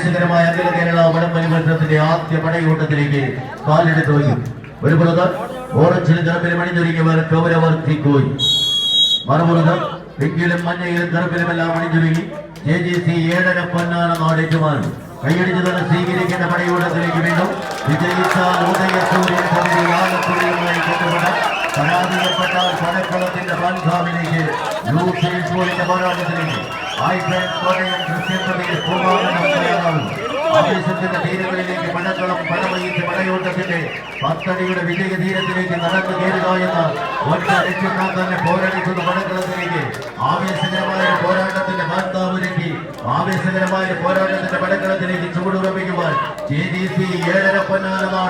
ആവേശകരമായ അഖില കേരള വടംവലി മത്സരത്തിന്റെ ആദ്യ പടയോട്ടത്തിലേക്ക് കാലെടുത്ത് വയ്ക്കും. ഒരു പുറത്ത് ഓറഞ്ചിലും കറുപ്പിലും അണിഞ്ഞൊരുങ്ങിയവർ കൗരവർ തീക്കോയി മറുപുറത്ത് പിങ്കിലും മഞ്ഞയിലും കറുപ്പിലുമെല്ലാം അണിഞ്ഞൊരുങ്ങി ജെ ജി സി ഏഴര പൊന്നാന നാടേറ്റുമാർ കൈയടിച്ചു തന്നെ സ്വീകരിക്കേണ്ട പടയോട്ടത്തിലേക്ക് വീണ്ടും വിജയിച്ച ഉദയസൂര്യൻ സമിതി ആലപ്പുഴയുമായി കൊണ്ടുപോട്ട പരാജയപ്പെട്ടാൽ പടക്കളത്തിന്റെ ബാൻധാമിലേക്ക് യൂത്ത് സ്കൂളിന്റെ പോരാട്ടത്തിലേക്ക് ആയിരം കോട്ടയം ക്രിസ്ത്യൻ പൂർവാഹനം തയ്യാറാകുന്നു ആവേശത്തിന്റെ തീരങ്ങളിലേക്ക് പടക്കളം പടവയിച്ച് പടയോട്ടത്തിന്റെ പത്തടിയുടെ വിജയ തീരത്തിലേക്ക് നടന്നു കയറുക എന്ന ഒറ്റ ലക്ഷ്യത്താൽ തന്നെ പോരാടിക്കുന്ന മഴക്കളത്തിലേക്ക് ആവേശകരമായ പോരാട്ടത്തിന്റെ വാർത്താവിലേക്ക് ആവേശകരമായ പോരാട്ടത്തിന്റെ മഴക്കളത്തിലേക്ക് ചൂടുറപ്പിക്കുവാൻ ജെ ഡി സി ഏഴര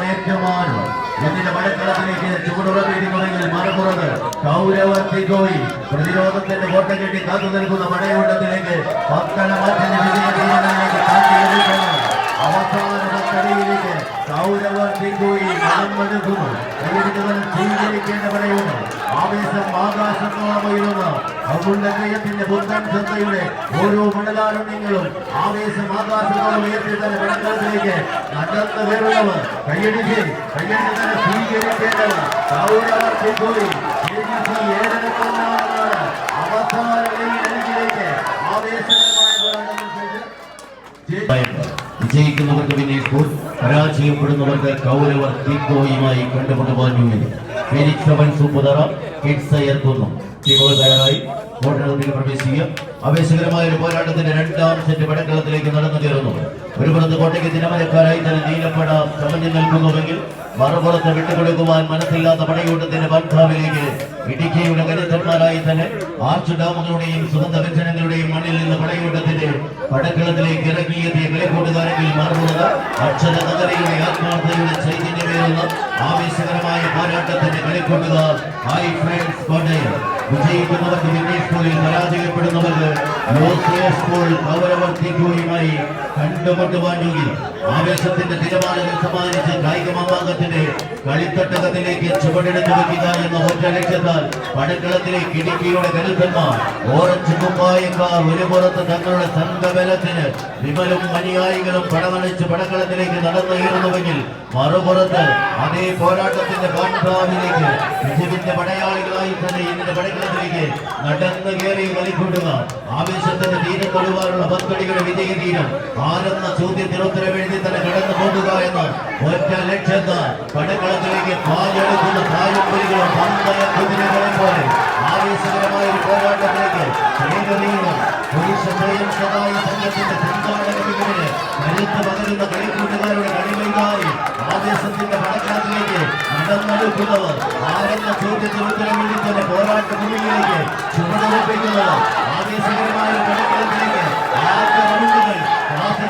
ഏറ്റവും ഇതിന്റെ മഴക്കളത്തിലേക്ക് ചുവടുറപ്പിക്കുന്നുവെങ്കിൽ മറുപുറത്ത് കൗരവർത്തിക്കോയി പ്രതിരോധത്തിന്റെ കോട്ട കെട്ടി കാത്തു നിൽക്കുന്ന പടയോട്ടത്തിലേക്ക് പത്തന മാറ്റിന്റെ വിജയ തീരങ്ങളിലേക്ക് കാത്തിരിക്കണം അവസാന പത്തടിയിലേക്ക് കൗരവർത്തിക്കോയി നടന്നെടുക്കുന്നു കൈയെടുക്കുന്നവൻ സ്വീകരിക്കേണ്ട പടയുണ്ട് ആവേശം ആകാശത്തോളം ഉയരുന്ന അമുണ്ടകയത്തിന്റെ ബുദ്ധൻ ശ്രദ്ധയുടെ ഓരോ മണ്ഡലാരണ്യങ്ങളും ആവേശം ആകാശത്തോളം ഉയർത്തി തന്നെ വെള്ളത്തിലേക്ക് നടന്നു കയറുന്നവർ കയ്യടിച്ച് കൈയടിച്ച് തന്നെ സ്വീകരിക്കേണ്ടവർ പോയി ഏഴരക്കൊന്നാണ് അവസാന ലൈനിലേക്ക് ആവേശകരമായ പോരാട്ടം വിജയിക്കുന്നവർക്ക് പിന്നെ സ്കൂൾ പരാജയപ്പെടുന്നവർക്ക് കൗരവർ തീക്കോയുമായി കണ്ടുമുട്ടുവാൻ യോഗ്യത ഫീനിക്സ് സെവൻ സൂപ്പുതറ കിഡ്സ് ഏർക്കുന്നു ടീമുകൾ തയ്യാറായി. വോട്ടെടുപ്പിൽ പ്രവേശിക്കുക. ആവേശകരമായ ഒരു പോരാട്ടത്തിന്റെ രണ്ടാം സെറ്റ് പടക്കളത്തിലേക്ക് നടന്നു കയറുന്നു ഒരു പുറത്ത് കോട്ടയ്ക്ക് ദിനമരക്കാരായി തന്നെ നീലപ്പട ചമഞ്ഞു നിൽക്കുന്നുവെങ്കിൽ മറുപുറത്ത് വിട്ടുകൊടുക്കുവാൻ മനസ്സില്ലാത്ത പടയൂട്ടത്തിന്റെ ബന്ധാവിലേക്ക് ഇടുക്കിയുടെ കരുത്തന്മാരായി തന്നെ ആർച്ച് ഡാമുകളുടെയും സുഗന്ധ വ്യഞ്ജനങ്ങളുടെയും മണ്ണിൽ നിന്ന് പടയൂട്ടത്തിന്റെ പടക്കളത്തിലേക്ക് ഇറങ്ങിയെത്തിയ കളിക്കൂട്ടുകാരെങ്കിൽ മറുപുറത്ത് അക്ഷര നഗരയുടെ ആത്മാർത്ഥതയുടെ ചൈതന്യമേറുന്ന ആവേശകരമായ പോരാട്ടത്തിന്റെ കളിക്കൂട്ടുകാർ. ഹൈ ഫ്രണ്ട്സ് കോട്ടയം വിജയിക്കുന്നവർക്ക് വിന്നേഷ് സ്കൂളിൽ പരാജയപ്പെടുന്നവർക്ക് കണ്ടുമുട്ടുവാൻ യോഗ്യത. ആവേശത്തിന്റെ തിരമാലകൾ സമ്മാനിച്ച് കായിക മാമാങ്കത്തിന്റെ കളിത്തട്ടകത്തിലേക്ക് ചുവടെടുത്ത് വയ്ക്കുക എന്ന ഒറ്റ ലക്ഷ്യത്താൽ പടക്കളത്തിലേക്ക് ഇടുക്കിയുടെ കരുത്തന്മാർ ഓറഞ്ച് കുപ്പായക്കാർ ഒരു പുറത്ത് തങ്ങളുടെ സംഘബലത്തിന് വിമലും അനുയായികളും പടമണിച്ച് പടക്കളത്തിലേക്ക് നടന്നുയരുന്നുവെങ്കിൽ മറുപുറത്ത് അതേ പോരാട്ടത്തിന്റെ ബാൻഡാവിലേക്ക് വിജയത്തിന്റെ പടയാളികളായി തന്നെ ഇതിന്റെ പടക്കളത്തിലേക്ക് നടന്നു കയറി കളിക്കൂട്ടുക ആവേശത്തിന്റെ തീരം തൊടുവാനുള്ള പത്തടികളുടെ വിജയ തീരം ആരെന്ന ചോദ്യത്തിന് ഉത്തരം എഴുതി തന്നെ കടന്നു പോകുക എന്ന ഒറ്റ ലക്ഷ്യത്ത് പടക്കളത്തിലേക്ക് പാലെടുക്കുന്ന താഴമ്പലികളും പന്തയ കുതിരകളെ പോലെ ആവേശകരമായ ഒരു പോരാട്ടത്തിലേക്ക് നീങ്ങുന്നു പുരുഷ സ്വയം സഹായ സംഘത്തിന്റെ സംഘാടക മികവിന് കരുത്ത് പകരുന്ന കളിക്കൂട്ടുകാരുടെ കളിമൈതായി ആവേശത്തിന്റെ പടക്കളത്തിലേക്ക് നടന്നെടുക്കുന്നവർ ആരെന്ന ചോദ്യത്തിന് ഉത്തരം വേണ്ടി തന്നെ പോരാട്ട ഭൂമിയിലേക്ക് ചുവടുറപ്പിക്കുന്നവർ ആവേശകരമായ പടക്കളത്തിലേക്ക് ആദ്യ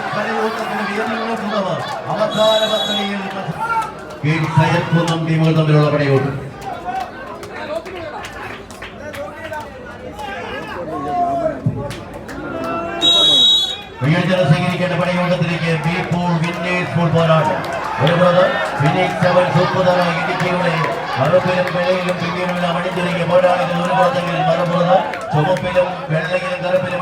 പടയോട്ടത്തിന് വിയർന്നുകൊണ്ടുന്നവർ അവസാന പദ്ധതിയിൽ കീഴ്സയർക്കുന്നം ടീമുകൾ തമ്മിലുള്ള പടയോട്ടം വിയോജനം സ്വീകരിക്കേണ്ട പടയോട്ടത്തിലേക്ക് ബീപ്പോൾ വിന്നേഴ്സ് പോരാട്ടം ബ്രദർ ഫിനിക്സ് സെവൻ സൂപ്പുതറ ഇടുക്കിയുടെ കറുപ്പിലും വെള്ളയിലും പിന്നീടുള്ള അണിഞ്ഞൊരുങ്ങിയ പോരാളികൾ ഒരു പുറത്തെങ്കിൽ മറുപുറത്ത് ചുവപ്പിലും വെള്ളയിലും കറുപ്പിലും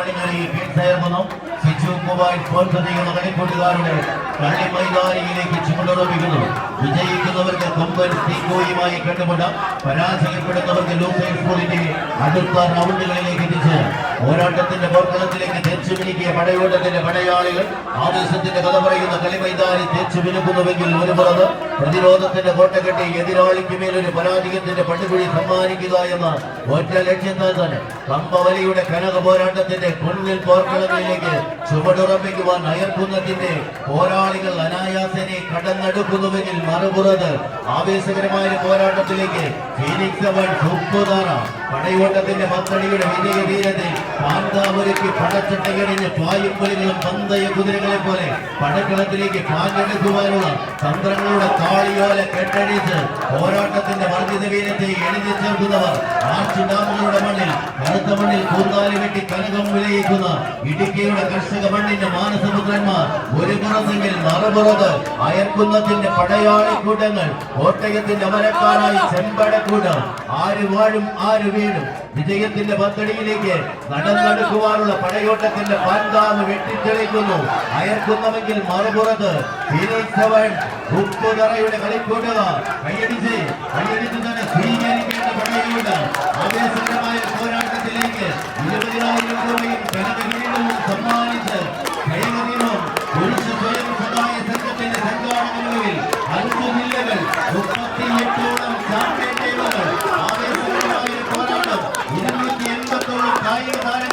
മൈതാനിയിലേക്ക് ചുമടുറപ്പിക്കുന്നു വിജയിക്കുന്നവർക്ക് കൊമ്പൻ തീക്കോയുമായി കണ്ടുമുട്ട. പരാജയപ്പെടുന്നവർക്ക് ലൂസൈഡ് സ്കൂളിന്റെ അടുത്ത റൗണ്ടുകളിലേക്ക് എത്തിച്ച് പോരാട്ടത്തിന്റെ പോർക്കളത്തിലേക്ക് തേച്ചു മിനുക്കിയ പടയോട്ടത്തിന്റെ പടയാളികൾ ആവേശത്തിന്റെ കഥ പറയുന്ന കളിമൈതാനി തേച്ചു മിനുക്കുന്നുവെങ്കിൽ ഒരു പുറത്ത് പ്രതിരോധത്തിന്റെ കോട്ട കെട്ടി എതിരാളിക്ക് മേലൊരു പരാജയത്തിന്റെ പട്ടുകുഴി സമ്മാനിക്കുക എന്ന ഒറ്റ ലക്ഷ്യത്താൽ തന്നെ കമ്പവലിയുടെ കനക പോരാട്ടത്തിന്റെ കുന്നിൽ പോർക്കളത്തിലേക്ക് ചുവടുറപ്പിക്കുവാൻ അയർക്കുന്നതിന്റെ പോരാളികൾ അനായാസനെ കടന്നെടുക്കുന്നുവെങ്കിൽ മറുപുറത്ത് ആവേശകരമായ പോരാട്ടത്തിലേക്ക് ഫീനിക്സ് അവൻ സുപ്പുതാറ പടയോട്ടത്തിന്റെ പത്തടിയുടെ വിജയ തീരത്തിൽ കാന്താപുരയ്ക്ക് പടച്ചട്ടയടിഞ്ഞ് പായും പന്തയ കുതിരകളെ പോലെ പടക്കളത്തിലേക്ക് പാഞ്ഞെടുക്കുവാനുള്ള തന്ത്രങ്ങളുടെ താളിയോലെ കെട്ടടിച്ച് പോരാട്ടത്തിന്റെ വർദ്ധിത വീരത്തെ എഴുതി ചേർക്കുന്നവർ ആർച്ച് ഡാമുകളുടെ മണ്ണിൽ കറുത്ത മണ്ണിൽ കൂന്താലി വെട്ടി കനകം വിളയിക്കുന്ന ഇടുക്കിയുടെ കർഷക മണ്ണിന്റെ മാനസപുത്രന്മാർ ഒരു പുറത്തെങ്കിൽ മറുപുറത്ത് അയർക്കുന്നത്തിന്റെ പടയാളിക്കൂട്ടങ്ങൾ കോട്ടയത്തിന്റെ അമരക്കാരായി ചെമ്പടക്കൂട്ടം ആര് വാഴും ആര് വീഴും? വിജയത്തിന്റെ പത്തടിയിലേക്ക് നടന്നെടുക്കുവാനുള്ള പടയോട്ടത്തിന്റെ പന്താന്ന് വെട്ടിത്തെളിക്കുന്നു. അയർക്കുന്നവെങ്കിൽ മറുപുറത്ത് ഉപ്പുതറയുടെ കളിക്കൂട്ടുക. കൈയടിച്ച് കൈയടിച്ച് തന്നെ സ്വീകരിക്കേണ്ട പടയുണ്ട്. ആവേശകരമായ പോരാട്ടത്തിലേക്ക് ഇരുപതിനായിരം രൂപയും ധനകിരീടവും സമ്മാനിച്ച് കൈകരീടവും പുരുഷ സ്വയം സഹായ സംഘത്തിന്റെ സംഘാടകങ്ങളിൽ അഞ്ച് ജില്ലകൾ മുപ്പത്തിയെട്ടോളം 前に歌れ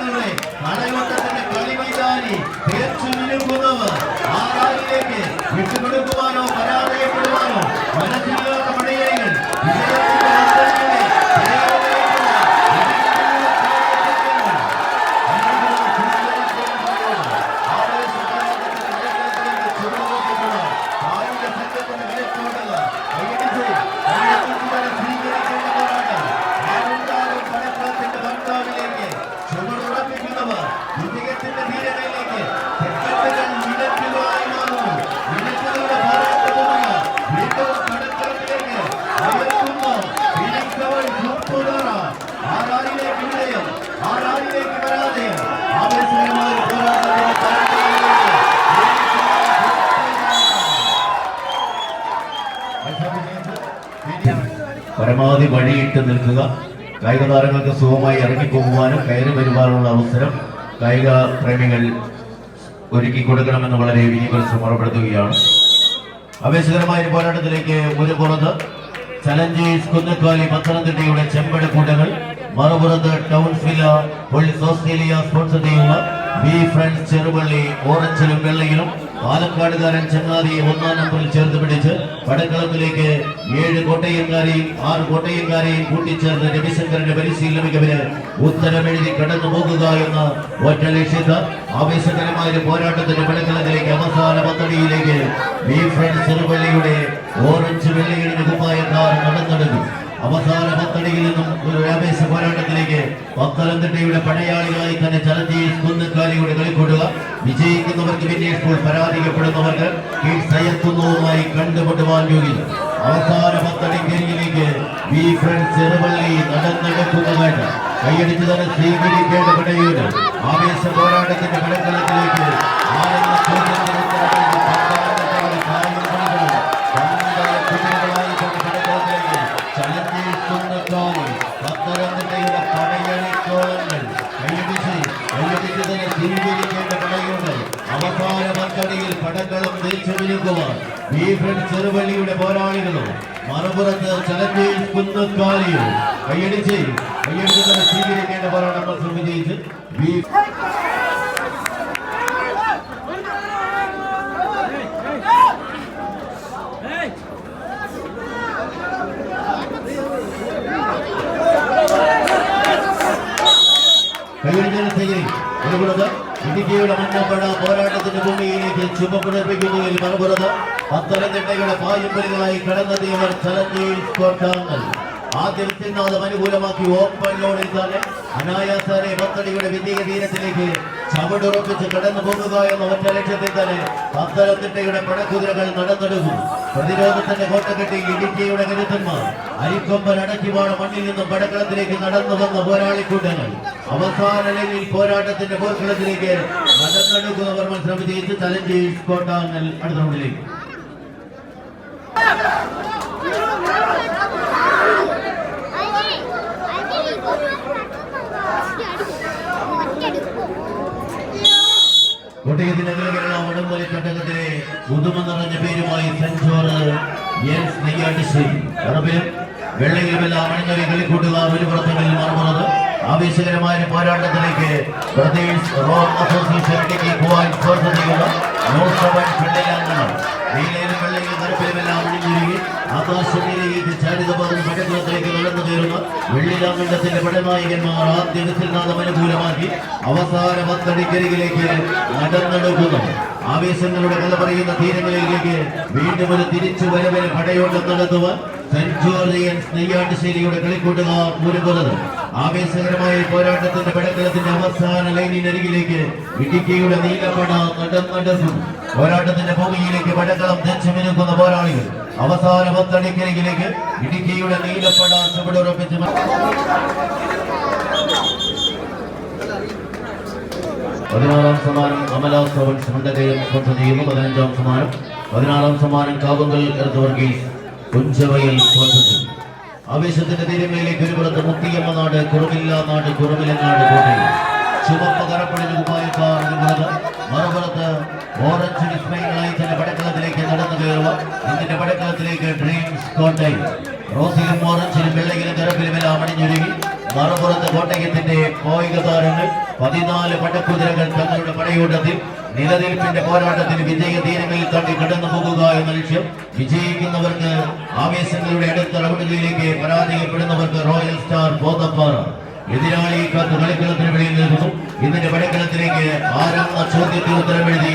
പരമാവധി വഴിയിട്ട് നിൽക്കുക. കായിക താരങ്ങൾക്ക് സുഖമായി ഇറങ്ങിപ്പോകുവാനും കയറി വരുവാനുള്ള അവസരം കായിക പ്രേമികൾ ഒരുക്കി കൊടുക്കണമെന്ന് വളരെ വിനീപരിശ്രമം ഓർമ്മപ്പെടുത്തുകയാണ് ആവേശകരമായ ഒരു പോരാട്ടത്തിലേക്ക് ഒരു പുറത്ത് ചലഞ്ചേഴ്സ് കുന്നക്കാലി പത്തനംതിട്ടയുടെ ചെമ്പട് കൂട്ടങ്ങൾ. മറുപുറത്ത് ടൗൺസ് വില്ല പോലീസ് ഓസ്ട്രേലിയ ചെയ്യുന്ന ബി ഫ്രണ്ട്സ് ചെറുപള്ളി ഓറഞ്ചിലും വെള്ളയിലും. പാലക്കാടുകാരൻ ചങ്ങാതി ഒന്നാം നമ്പറിൽ ചേർത്ത് പിടിച്ച് പടക്കളത്തിലേക്ക് ഏഴ് കോട്ടയംകാരെയും ആറ് കോട്ടയംകാരെയും കൂട്ടിച്ചേർന്ന് രവിശങ്കറിന്റെ പരിശീലന മികവിന് ഉത്തരമെഴുതി കടന്നു പോകുക എന്ന ഒറ്റ ലക്ഷ്യത്ത് ആവേശകരമായ ഒരു പോരാട്ടത്തിന്റെ പടക്കളത്തിലേക്ക് അവസാന പദ്ധതിയിലേക്ക് ബി വെള്ളിയുടെ ചെറുപള്ളിയുടെ ഓറഞ്ച് നടന്നെടുത്തു അവസാന പത്തടിയിൽ നിന്നും ഒരു ആവേശ പോരാട്ടത്തിലേക്ക് പത്തനംതിട്ടയുടെ പടയാളികളായി തന്നെ ചലഞ്ചേഴ്സ് കുന്നക്കാലിയുടെ കളിക്കൂടുക. വിജയിക്കുന്നവർക്ക് പിന്നെ ഇപ്പോൾ പരാതിക്കപ്പെടുന്നവർക്ക് ഈ കീഴ്സയത്തുന്നതുമായി കണ്ടുമുട്ടുവാൻ യോഗ്യത അവസാന പത്തടിക്കരിയിലേക്ക് വി ഫ്രണ്ട്സ് ചെറുപള്ളി നടന്നെടുക്കുന്നതായിട്ട് കൈയടിച്ച് തന്നെ സ്വീകരിക്കേണ്ട ആവേശ പോരാട്ടത്തിന്റെ കടക്കാലത്തിലേക്ക് ആരെന്ന പത്തടിയിൽ പടക്കളം വിൽക്കുവാൻ ബീഫൻ ചെറുവള്ളിയുടെ പോരാളികളും മറുപുറത്ത് ചലഞ്ചേഴ്സ് കുന്നക്കാലിയും. കൈയടിച്ച് കൈയടിച്ച് തന്നെ സ്വീകരിക്കേണ്ട പോരാട്ടം മത്സരം സ്വീകരി ഒരുപുറത്ത് ഇടുക്കിയുടെ മണ്ണപ്പഴ പോരാട്ടത്തിന്റെ ഭൂമിയിലേക്ക് ചുമപ്പുണർപ്പിക്കുന്നതിൽ മറുപുറത്ത് പത്തനംതിട്ടയുടെ പായമ്പലുകളായി കടന്നെത്തിയവർ ചലഞ്ചേഴ്സ് കോട്ടാങ്ങൾ ആദ്യത്തിൽ നാദം അനുകൂലമാക്കി ഓപ്പൺ ലോഡിൽ തന്നെ അനായാസരെ പത്തടിയുടെ വിദ്യ തീരത്തിലേക്ക് ചവിടുറപ്പിച്ച് കടന്നു പോകുക എന്ന ഒറ്റ ലക്ഷ്യത്തിൽ തന്നെ പത്തനംതിട്ടയുടെ പടക്കുതിരകൾ നടന്നെടുക്കും പ്രതിരോധത്തിന്റെ കോട്ടക്കെട്ടി ഇടുക്കിയുടെ കരുത്തന്മാർ അരിക്കൊമ്പൻ അടക്കിവാണ് മണ്ണിൽ നിന്നും പടക്കളത്തിലേക്ക് നടന്നു വന്ന പോരാളിക്കൂട്ടങ്ങൾ അവസാന ലൈനിൽ പോരാട്ടത്തിന്റെ പോർക്കളത്തിലേക്ക് നടന്നെടുക്കുന്നവർ മത്സരം വിജയിച്ച് തലം കോട്ടാങ്ങൽ അടുത്ത റൗണ്ടിലേക്ക് കോട്ടയത്തിന്റെ കേരള നിറഞ്ഞ പേരുമായി സെഞ്ചോറ് എസ് വെള്ളയിലുമെല്ലാം അണിഞ്ഞവരെ കളിക്കൂട്ടുക ഒരു പുറത്തെങ്കിലും മറുപുറത്ത് ആവേശകരമായ ഒരു പോരാട്ടത്തിലേക്ക് പ്രദേശ് റോഡ് അസോസിയേഷൻ ഇടുക്കി പോവാൻ സ്പോൺസർ ചെയ്യുന്ന. പടക്കുളത്തിലേക്ക് നടന്നു നാദം അവസാന പത്തടിക്കരികിലേക്ക് നടന്നെടുക്കുന്നു. ആവേശങ്ങളുടെ കഥ പറയുന്ന തീരങ്ങളിലേക്ക് വീണ്ടും ഒരു തിരിച്ചു വരവിന് പടയോട്ടം നടത്തുവാൻ സെന്റ് ജോർജിയൻ നെയ്യാട്ടുശ്ശേരിയുടെ കളിക്കൂട്ടുകാർ മുരുകുന്നത് ആവേശകരമായ പോരാട്ടത്തിന്റെ പടക്കളത്തിന്റെ അവസാന ലൈനിനരികിലേക്ക് ഇടുക്കിയുടെ നീലപ്പട നടന്നു പോരാട്ടത്തിന്റെ ഭൂമിയിലേക്ക് പടക്കളം തെച്ചുമിനുക്കുന്ന പോരാളികൾ അവസാന പത്തടിക്കരികിലേക്ക് ഇടുക്കിയുടെ നീലപ്പട ചുവടുറപ്പിച്ച് പതിനാറാം സമ്മാനം അമലാസ് സെവൻസ് മുണ്ടകയം സ്പോൺസർ പതിനഞ്ചാം സമ്മാനം. പതിനാറാം സമ്മാനം കാവുങ്കൽ എർത്ത് വർഗീസ്. കുഞ്ചവയൽ സ്പോൺസർ ആവേശത്തിന്റെ തീരങ്ങളിലേക്ക് കുരുപുറത്ത് മുത്തിയമ്മ നാട് കുറവില്ല നാട് കുറവിലങ്ങാട് കോട്ടയം ചുവപ്പ് കറപ്പണിന് കുപ്പായക്കാർ മറുപുറത്ത് ഓറഞ്ച് ഡിസ്പ്ലേകളായി തന്നെ പടക്കളത്തിലേക്ക് നടന്നു കയറുക. ഇതിന്റെ പടക്കളത്തിലേക്ക് ഡ്രീംസ് കോട്ടയം. റോസിലും ഓറഞ്ചിലും വെള്ളയിലും കറുപ്പിലും എല്ലാം അണിഞ്ഞൊരുങ്ങി. മറുപുറത്ത് കോട്ടയത്തിന്റെ കായിക താരങ്ങൾ പതിനാല് പടക്കുതിരകൾ തങ്ങളുടെ പടയോട്ടത്തിൽ നിലനിൽപ്പിന്റെ പോരാട്ടത്തിൽ വിജയ തീരങ്ങളിൽ തട്ടി കടന്നു പോകുക എന്ന ലക്ഷ്യം വിജയിക്കുന്നവർക്ക് ആവേശങ്ങളുടെ അടുത്ത റൗണ്ടുകളിലേക്ക് പരാജയപ്പെടുന്നവർക്ക് റോയൽ സ്റ്റാർ ബോധപ്പാറ. എതിരാളി കാത്ത് കളിക്കളത്തിന് വെളിയിൽ നിൽക്കുന്നു. ഇതിന്റെ പടക്കളത്തിലേക്ക് ആരെന്ന ചോദ്യത്തിന് ഉത്തരമെഴുതി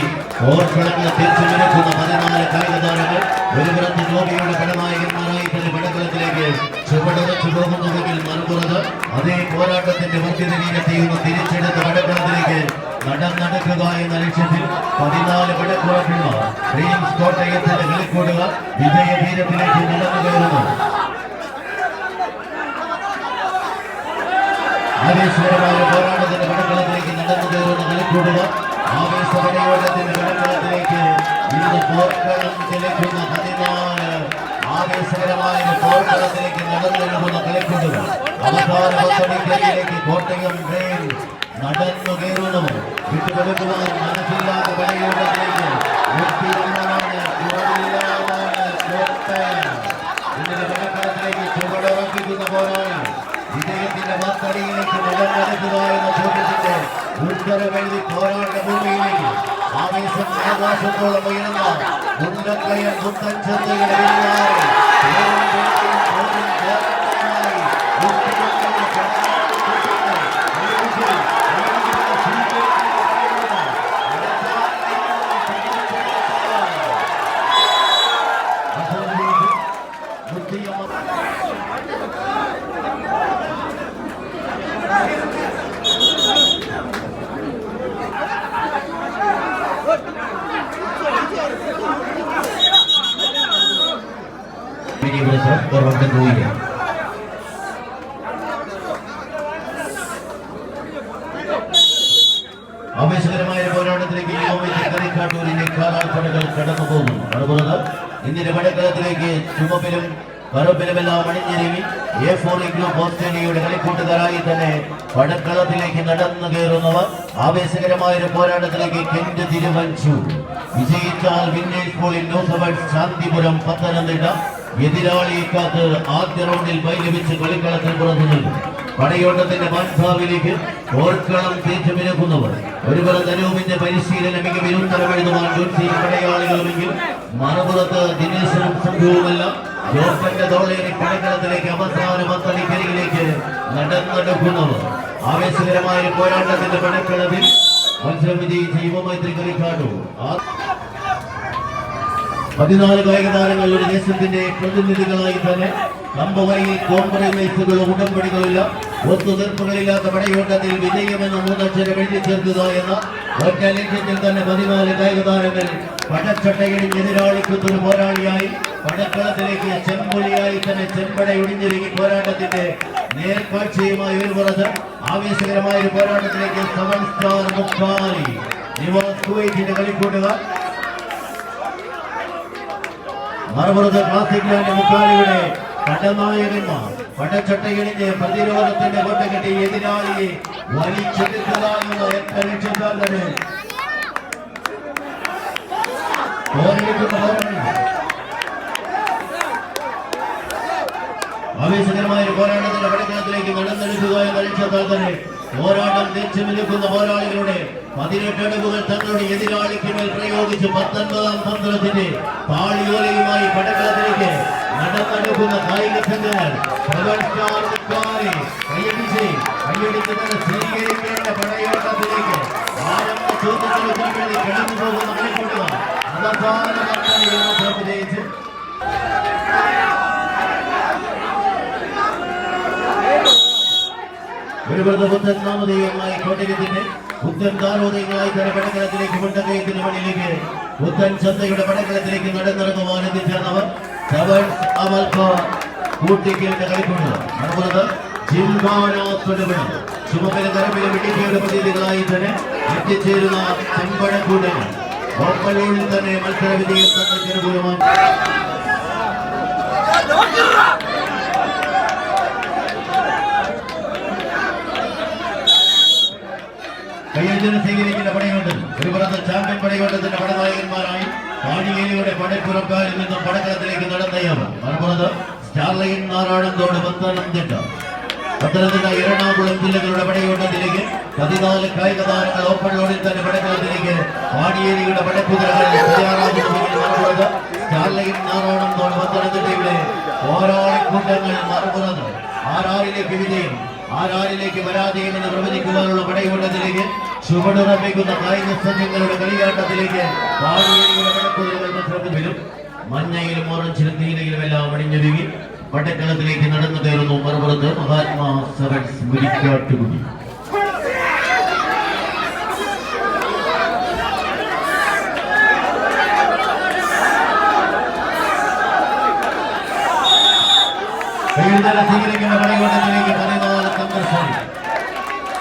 തിരിച്ചു നിൽക്കുന്ന പതിനാല് കായിക താരങ്ങൾ ഒരു പുറത്ത് ജോബിയുടെ പടനായകന്മാരായി തന്നെ പടക്കളത്തിലേക്ക് ചുവടുറച്ചു പോകുന്നുവെങ്കിൽ നൽകുന്നത്. അതേ പോരാട്ടത്തിന്റെ വർദ്ധിത നീരത്തെയും തിരിച്ചെടുത്ത പടക്കളത്തിലേക്ക് നടന്നടക്കുക എന്ന ലക്ഷ്യത്തിൽ പതിനാല് പടക്കുറപ്പിന്മാർ ഡ്രീംസ് കോട്ടയത്തിന്റെ കളിക്കൂടുക വിജയവീരത്തിലേക്ക് നടന്നു കയറുന്നു. ആവേശകരമായ പോരാട്ടത്തിന്റെ പടക്കളത്തിലേക്ക് നടന്നു കയറുന്ന കളിക്കൂടുക ആവേശപരയോട്ടത്തിന്റെ പടക്കളത്തിലേക്ക് ഇന്ന് പോർക്കളം തിലക്കുന്ന പതിനാല് ആവേശകരമായ ഒരു നടന്നു നൽകുന്ന കളിക്കൂടുക അവസാന പത്തടിക്കരയിലേക്ക് കോട്ടയം ട്രെയിൻ നടന്നു കയറുന്നു വിട്ടുകൊടുക്കുവാൻ മനസ്സില്ലാതെ പടയോട്ടത്തിലേക്ക് മുക്തിരമാണ് കുറവില്ലാതാണ് കോട്ടയം. ഇതിന്റെ പടക്കളത്തിലേക്ക് ചുവടുറപ്പിക്കുന്ന പോരാളി വിജയത്തിന്റെ മത്തടിയിലേക്ക് നടന്നെടുക്കുക എന്ന ചോദ്യത്തിന്റെ ഉത്തരവെഴുതി പോരാട്ട ഭൂമിയിലേക്ക് ആവേശം ആകാശത്തോളം ഉയർന്ന Mundakayam മുത്തൻ ചന്തയുടെ വെളിയായി Mini Brussels, Corruption Ruiya. ആവേശകരമായ പോരാട്ടത്തിലേക്ക് യുവമിന്റെ കരിക്കാട്ടൂരിന്റെ കാലാൾപ്പടകൾ കടന്നു പോകുന്നു അതുപോലെ ഇന്ത്യയുടെ വടക്കലത്തിലേക്ക് ചുമപ്പിലും കറുപ്പിലുമെല്ലാം അണിഞ്ഞിരുമി എ ഫോർ ഗ്രൂപ്പ് ഓസ്ട്രേലിയയുടെ കളിക്കൂട്ടുകാരായി തന്നെ പടക്കളത്തിലേക്ക് നടന്നു കയറുന്നവർ ആവേശകരമായ ഒരു പോരാട്ടത്തിലേക്ക് കെന്റ് തിരുവഞ്ചു വിജയിച്ചാൽ വിന്നേഴ്സ് പോളിൽ ന്യൂസബഡ് ശാന്തിപുരം പത്തനംതിട്ട എതിരാളിയെ കാത്ത് ആദ്യ റൗണ്ടിൽ വൈലപിച്ച് കളിക്കളത്തിൽ പുറത്തു നിൽക്കും പടയോട്ടത്തിന്റെ മാൻഭാവിലേക്ക് ഓർക്കളം തേച്ചുമിനക്കുന്നവർ ഒരു ഒരുപോലെ അനൂപിന്റെ പരിശീലന മികവിൽ ഉത്തരവെഴുതുവാൻ ജോത്സിയും പടയാളികളുമെങ്കിൽ മറുപുറത്ത് ദിനേശനും സംഘവുമെല്ലാം. ജോസന്റെ തോളേറി കളിക്കളത്തിലേക്ക് അവസാന പത്തടിക്കരികിലേക്ക് നടന്നെടുക്കുന്നവർ. ആവേശകരമായ പോരാട്ടത്തിന്റെ പടക്കളത്തിൽ മത്സരം വിജയിച്ച യുവമൈത്രി കളിക്കാട്ടു പതിനാല് കായിക താരങ്ങൾ ഒരു ദേശത്തിന്റെ പ്രതിനിധികളായി തന്നെ കമ്പവരിയിൽ കോംപ്രമൈസുകളോ ഉടമ്പടികളില്ല ഒത്തുതീർപ്പുകളില്ലാത്ത പടയോട്ടത്തിൽ വിജയമെന്ന മൂന്നക്ഷരം എഴുതി എന്ന ഒറ്റ ലക്ഷ്യത്തിൽ തന്നെ പതിനാല് കായിക താരങ്ങൾ പടച്ചട്ടയിടിഞ്ഞ് എതിരാളിക്കുന്നൊരു പോരാളിയായി പടക്കളത്തിലേക്ക് ചെമ്പൊലിയായി തന്നെ ചെമ്പട ചെമ്പടയൊടിഞ്ഞിറങ്ങി പോരാട്ടത്തിന്റെ നേർക്കാഴ്ചയുമായി ഒരു പുറത്ത് ആവേശകരമായ ഒരു പോരാട്ടത്തിലേക്ക് സെവൻ സ്റ്റാർ മുക്കാലി നിവാസ് കുവൈറ്റിന്റെ കളിക്കൂട്ടുകാർ മറുപുറത്ത് ക്ലാസിക് ലാൻഡ് മുക്കാലിയുടെ പടനായകന്മാർ പടച്ചട്ടയിടിഞ്ഞ് പ്രതിരോധത്തിന്റെ കൊണ്ടകെട്ടി എതിരാളിയെ വലിച്ചെടുത്തതാണെന്ന് ഒറ്റ ലക്ഷ്യത്താൽ തന്നെ ആവേശകരമായ പോരാട്ടത്തിന്റെ പടക്കളത്തിലേക്ക് നടന്നെടുക്കുക എന്ന ലക്ഷ്യത്താൽ തന്നെ പോരാട്ടം തിരിച്ചുമിരിക്കുന്ന പോരാളികളുടെ പതിനെട്ട് അടവുകൾ തങ്ങളുടെ എതിരാളിക്ക് മേൽ പ്രയോഗിച്ച് പത്തൊൻപതാം തന്ത്രത്തിന്റെ താളിയോലയുമായി പടക്കളത്തിലേക്ക് നടന്നെടുക്കുന്ന കായിക സംഘങ്ങൾ പടയോട്ടത്തിലേക്ക് കടന്നു പോകുന്ന അവസാന പുത്തൻ നാമധേയമായി കോട്ടയത്തിന്റെ പുത്തൻ താരോദയങ്ങളായി തന്നെ പടക്കളത്തിലേക്ക് മുണ്ടക്കയത്തിന്റെ മണിയിലേക്ക് പുത്തൻ ചന്തയുടെ പടക്കളത്തിലേക്ക് നടന്നിറങ്ങുവാൻ കൂട്ടിക്കേണ്ട കളിക്കൊണ്ട് അതുപോലെ ജിൽവാനാസ്വരങ്ങൾ ചുമപ്പിലും കരപ്പിലും മിടിക്കയുടെ പ്രതിനിധികളായി തന്നെ എത്തിച്ചേരുന്ന ചെമ്പഴക്കൂട്ടങ്ങൾ ഓപ്പലൂരിൽ തന്നെ മത്സര വിജയം തങ്ങൾക്ക് കയ്യഞ്ചിന് സ്വീകരിക്കുന്ന പണിയുണ്ട്. ഒരു പുറത്ത് ചാമ്പ്യൻ പടയോട്ടത്തിന്റെ പടനായകന്മാരായി പാണിയേരിയുടെ പടപ്പുറക്കാരിൽ നിന്നും പടക്കളത്തിലേക്ക് നടന്നയാവ് മറുപുറത്ത് സ്റ്റാർലൈൻ നാരായണത്തോട് പത്തനംതിട്ട. പത്തനംതിട്ട എറണാകുളം ജില്ലകളുടെ പടയോട്ടത്തിലേക്ക് പതിനാല് കായിക താരങ്ങൾ ഓപ്പൺ റോഡിൽ തന്നെ പടക്കളത്തിലേക്ക് പടക്കുതിരകൾ തയ്യാറാകുന്നുവെങ്കിൽ മറുപുറത്ത് സ്റ്റാർലൈൻ നാരായണത്തോട് പത്തനംതിട്ടയുടെ പോരാളിക്കൂട്ടങ്ങൾ മറുപുറത്ത് ആറാറിലേക്ക് വിജയം ആറാറിലേക്ക് പരാജയം എന്ന് പ്രവചിക്കുവാനുള്ള പടയോട്ടത്തിലേക്ക് ചുവടുറപ്പിക്കുന്ന കായിക സംഘങ്ങളുടെ കളിയാട്ടത്തിലേക്ക് മത്സരത്തിലും മഞ്ഞയിലും ഓറഞ്ചിലും നീലയിലും എല്ലാം അണിഞ്ഞു വീങ്ങി വട്ടക്കളത്തിലേക്ക് നടന്നു കയറുന്നു മറുപുറത്ത് മഹാത്മാ സെവൻസ് മുരിക്കാട്ടുകുടി.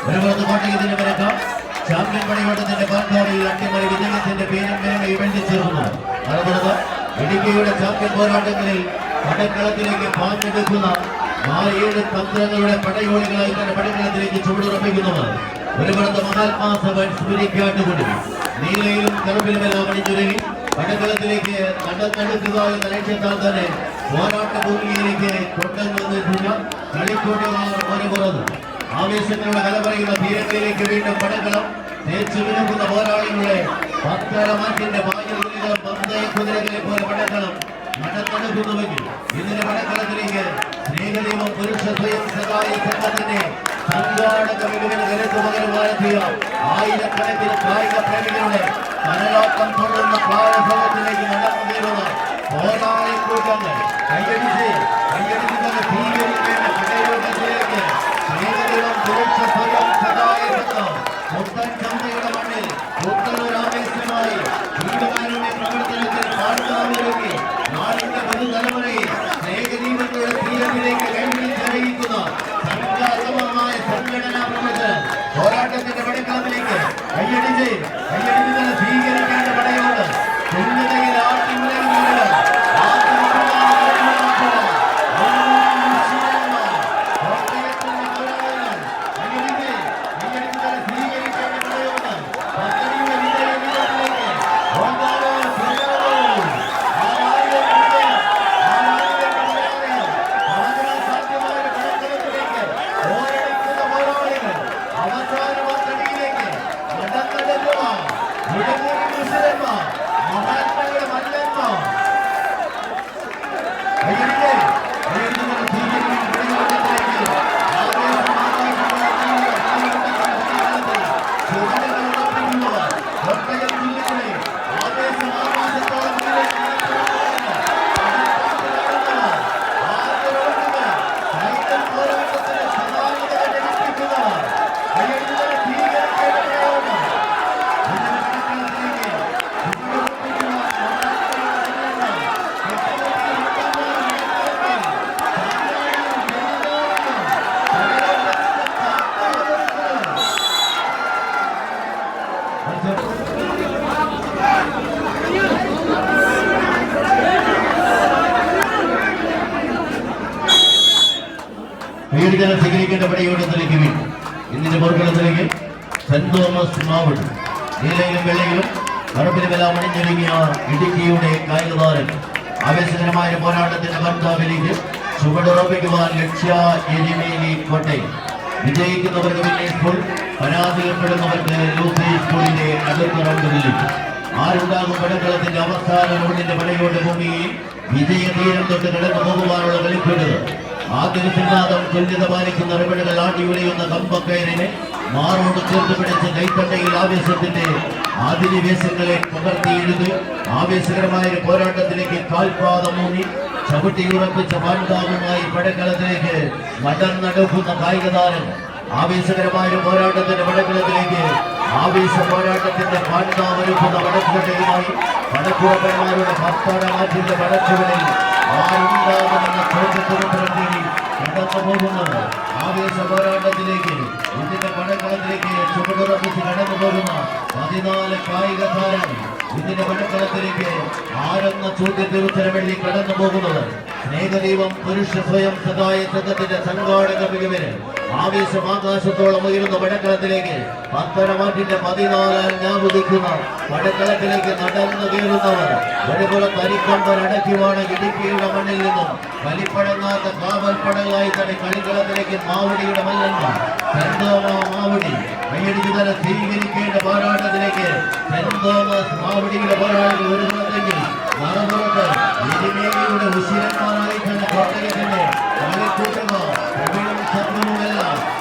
ഒരു കോട്ടയത്തിന് പരക്കം ചാമ്പ്യൻ പടയോട്ടത്തിന്റെ പാർട്ടാറിയിൽ അട്ടിമറി വിജയത്തിന്റെ പേരും മേന്മയും എഴുതിച്ചേർന്നു അതുപോലെ ഇടുക്കിയുടെ ചാമ്പ്യൻ പോരാട്ടങ്ങളിൽ പടക്കളത്തിലേക്ക് പാഞ്ഞെടുക്കുന്ന നാലേഴ് തന്ത്രങ്ങളുടെ പടയോളികളായി തന്നെ പടക്കളത്തിലേക്ക് ചുവടുറപ്പിക്കുന്നവർ ഒരു പുറത്ത് മഹാത്മാ സഭൻ സ്മരിക്കാട്ടുകൊണ്ട് നീലയിലും കറുപ്പിലുമെല്ലാം അണിഞ്ഞൊരുങ്ങി പടക്കളത്തിലേക്ക് നടത്തെടുക്കുക എന്ന ലക്ഷ്യത്താൽ തന്നെ പോരാട്ട ഭൂമിയിലേക്ക് കൊണ്ടുവന്നിട്ടുള്ള കളിക്കൂട്ടുകാർ ഒരു ആവേശങ്ങളുടെ കല പറയുന്ന തീരങ്ങളിലേക്ക് വീണ്ടും പടക്കണം തേച്ചു വിലകുന്ന പോരാളികളെ പത്തരമാറ്റിന്റെ കുതിരകളെ പോലെ വളർത്തിയ ആയിരക്കണക്കിന് പ്രേമികളുടെ നടന്നു സ്വീകരിക്കേണ്ട പടയോട്ടത്തിലേക്ക് സ്നേഹദൈവം പുരുഷ സ്വയം സഹായ സംഘം മുത്തൻ ചന്തയുടെ നീലയിലും വെള്ളയിലും കറുപ്പിലുമെല്ലാം അണിഞ്ഞൊരുങ്ങിയ ഇടുക്കിയുടെ കായിക താരം ആവേശകരമായ പോരാട്ടത്തിന്റെ ഭർത്താവിലേക്ക് ചുവടുറപ്പിക്കുവാൻ ലക്ഷ്യ എരിമേലി കോട്ടയം വിജയിക്കുന്നവർക്ക് വില്ലേജ് സ്കൂൾ പരാജയപ്പെടുന്നവർക്ക് ലൂസി സ്കൂളിന്റെ അടുത്ത റൗണ്ടുകളിലേക്ക് ആരുണ്ടാകും പടക്കളത്തിന്റെ അവസാന റൗണ്ടിന്റെ പടയോട് ഭൂമിയിൽ വിജയതീരം തൊട്ട് കടന്നു പോകുവാനുള്ള കളിക്കുന്നത് ആദ്യ സിദ്ധാന്തം തുല്യത പാലിക്കുന്ന റിപ്പിടുകൾ ആട്ടി ഉലയുന്ന കമ്പക്കയറിനെ മാറോട് ചേർത്ത് പിടിച്ച കൈത്തണ്ടയിൽ ആവേശത്തിന്റെ ആധിനിവേശങ്ങളെ പകർത്തിയെഴുതി ആവേശകരമായ ഒരു പോരാട്ടത്തിലേക്ക് കാൽപാദം മൂന്നി ചവിട്ടിയുറപ്പിച്ച പാൻതാവുമായി പടക്കളത്തിലേക്ക് നടന്നെടുക്കുന്ന കായിക താരം ആവേശകരമായ ഒരു പോരാട്ടത്തിന്റെ വടക്കുളത്തിലേക്ക് ആവേശ പോരാട്ടത്തിന്റെ പാണ്ഡാവരുക്കുന്ന വടക്കുകൊട്ടയുമായി വടക്കുറപ്പന്മാരുടെ ഭർത്താന മാറ്റിന്റെ വടക്കുകളിൽ ആരുണ്ടാകുമെന്ന ചോദ്യത്തിന് തേടി കടന്നു ആവേശ പോരാട്ടത്തിലേക്ക് ഇതിന്റെ വടക്കളത്തിലേക്ക് ചുവടുറപ്പിച്ച് കടന്നു പോകുന്ന പതിനാല് കായിക ഇതിന്റെ വടക്കളത്തിലേക്ക് ആരെന്ന ചോദ്യത്തിന് ഉത്തരവെള്ളി കടന്നു പോകുന്നത് സ്നേഹദൈവം പുരുഷ സ്വയം സഹായ സംഘാടക മികവിന് ആവേശം ആകാശത്തോളം ഉയരുന്ന വടക്കളത്തിലേക്ക് പത്തരമാറ്റിന്റെ പതിനാലാം ഞാവുദിക്കുന്ന വടക്കളത്തിലേക്ക് നടന്നു കയറുന്നവർ ഒരുപോലെ തരിക്കമ്പൻ അടയ്ക്കുവാണ് ഇടുക്കിയുടെ മണ്ണിൽ നിന്നും. വലിപ്പടങ്ങാത്ത കാവൽപ്പടകളായി തന്നെ കളിക്കളത്തിലേക്ക് മാവടിയുടെ സെന്റ് മാവടി കൈയടിച്ചു സ്വീകരിക്കേണ്ട പോരാട്ടത്തിലേക്ക് മാവടിയുടെ പോരാട്ടം ഒരു പുറത്തെങ്കിൽ മറുപുറത്ത് ഉശിരന്മാരായി തന്നെ കോട്ടയത്തിന്റെ കളിക്കൂട്ടുകാർ 新婚快乐